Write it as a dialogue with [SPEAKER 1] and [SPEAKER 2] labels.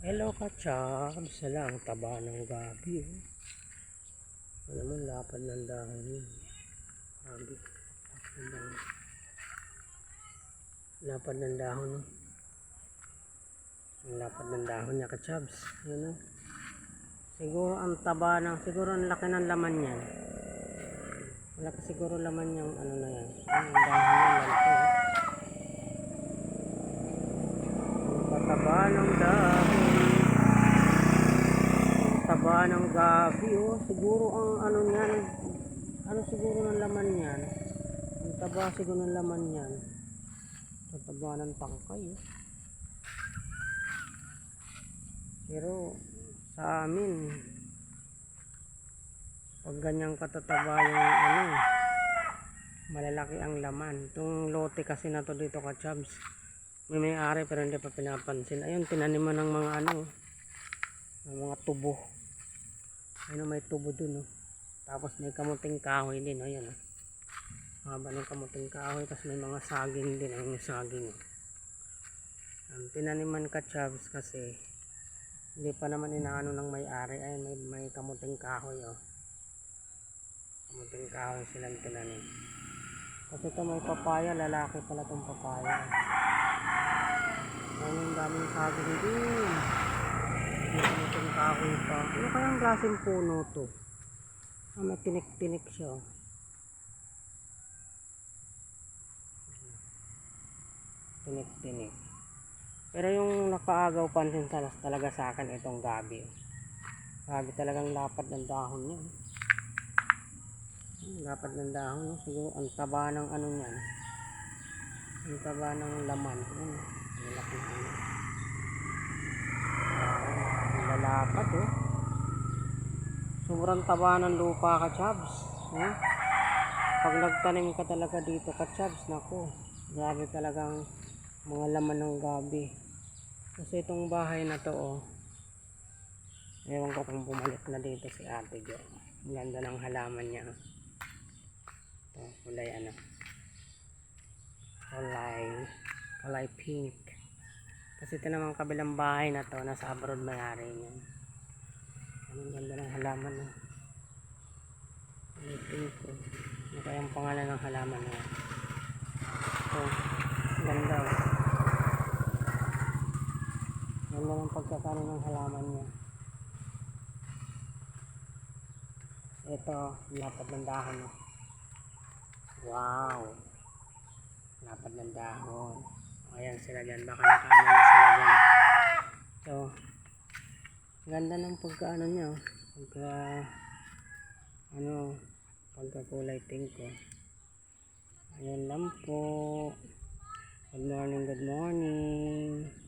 [SPEAKER 1] Hello ka, Chabs. Sala, ang taba ng gabi. Oh. Ano mo, lapad ng dahon yun. Grabe. Lapad ng dahon. Ng. Oh. Ang lapad ng dahon niya ka. Yun, oh. Siguro ang taba ng, siguro ang laki ng laman niyan. Malaki siguro laman yung ano na yan. Ang dahon niya, lalaki. Oh. Ang pataba ng dahon. Ang taba ng gabi, oh. Siguro ang ano niyan, ano siguro ng laman niyan. Ang taba siguro ng laman niyan. Ang taba ng tangkay, oh. Pero sa amin, pag ganyang katataba yung ano, malalaki ang laman. Itong lote kasi na to dito ka Chabs. May may-ari pero hindi pa pinapansin. Ayun, tinaniman ng mga ano, ng mga tubo. Ayun, may tubo dun, oh. Tapos may kamuting kahoy din, ayun, oh. Haba ng kamuting kahoy, tapos may mga saging din, yung saging, oh. Ang tinaniman ka, Chabs, kasi hindi pa naman inaano ng may-ari. Ayun, may, may kamuting kahoy, oh. Kamuting kahoy silang tinanim. Kasi ito may papaya, lalaki pala tong papaya. Ang daming saging din. Kamuting kahoy pa. Ano kayang klaseng puno to? Ah, may tinik-tinik siya, oh. Tinik-tinik. Pero yung nakaagaw pansin talaga sa akin itong gabi. Gabi talagang lapad ng dahon niya. Lapad ng dahon. no? Siguro ang taba ng ano niyan. Ang taba ng laman. Ano, malaki ano. Lalapad oh. Sobrang taba ng lupa ka, Chabs. Eh? Pag nagtanim ka talaga dito ka, Chabs, nako. Grabe talagang mga laman ng gabi. Kasi itong bahay na to, oh. Ewan ko kung bumalik na dito si Ate Jo. Ang ganda ng halaman niya. Ito, kulay ano. Kulay, kulay pink. Kasi ito naman kabilang bahay na to, nasa abroad may-ari niya. Ang ganda ng halaman, pink, oh. Ano kayang pangalan ng halaman na yan? Ito, ang ganda, oh. Ganda ng pagkakano ng halaman niya. Ito, lapad ng dahon. Wow! Lapad ng dahon. Ayan sila dyan. Baka nakaano na sila dyan. Ito. Ganda ng pagkaano niya. oh. Pagka, ano, pagka kulay pink ko. Ayan lang po. Good morning, good morning.